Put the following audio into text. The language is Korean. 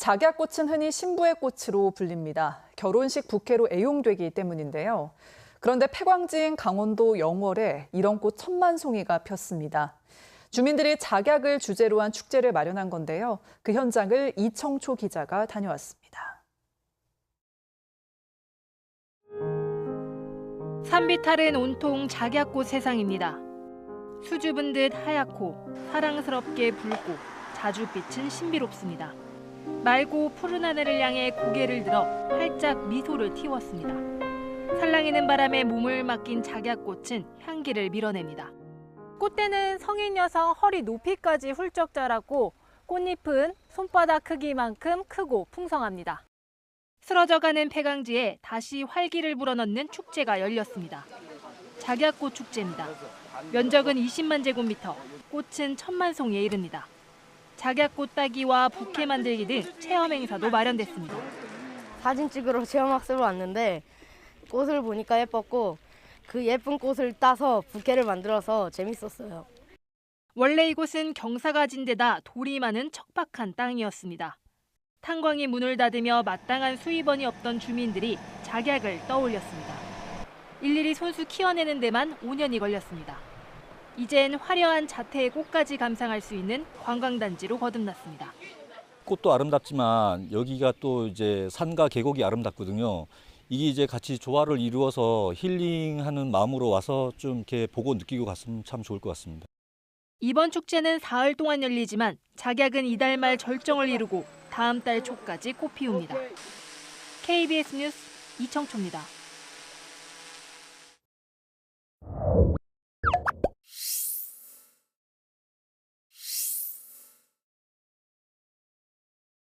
작약꽃은 흔히 신부의 꽃으로 불립니다. 결혼식 부케로 애용되기 때문인데요. 그런데 폐광지인 강원도 영월에 이런 꽃 천만 송이가 폈습니다. 주민들이 작약을 주제로 한 축제를 마련한 건데요. 그 현장을 이청초 기자가 다녀왔습니다. 산비탈은 온통 작약꽃 세상입니다. 수줍은 듯 하얗고 사랑스럽게 붉고 자줏빛은 신비롭습니다. 맑고 푸른 하늘을 향해 고개를 들어 활짝 미소를 틔웠습니다. 살랑이는 바람에 몸을 맡긴 작약꽃은 향기를 밀어냅니다. 꽃대는 성인 여성 허리 높이까지 훌쩍 자랐고 꽃잎은 손바닥 크기만큼 크고 풍성합니다. 쓰러져가는 폐강지에 다시 활기를 불어넣는 축제가 열렸습니다. 작약꽃 축제입니다. 면적은 20만 제곱미터, 꽃은 천만 송이에 이릅니다. 작약 꽃 따기와 부케 만들기 등 체험 행사도 마련됐습니다. 사진 찍으러 체험학습을 왔는데 꽃을 보니까 예뻤고 그 예쁜 꽃을 따서 부케를 만들어서 재밌었어요. 원래 이곳은 경사가 진 데다 돌이 많은 척박한 땅이었습니다. 탄광이 문을 닫으며 마땅한 수입원이 없던 주민들이 작약을 떠올렸습니다. 일일이 손수 키워내는 데만 5년이 걸렸습니다. 이젠 화려한 자태의 꽃까지 감상할 수 있는 관광단지로 거듭났습니다. 꽃도 아름답지만 여기가 또 이제 산과 계곡이 아름답거든요. 이게 이제 같이 조화를 이루어서 힐링하는 마음으로 와서 좀 이렇게 보고 느끼고 갔으면 참 좋을 것 같습니다. 이번 축제는 사흘 동안 열리지만 작약은 이달 말 절정을 이루고 다음 달 초까지 꽃 피웁니다. KBS 뉴스 이청초입니다.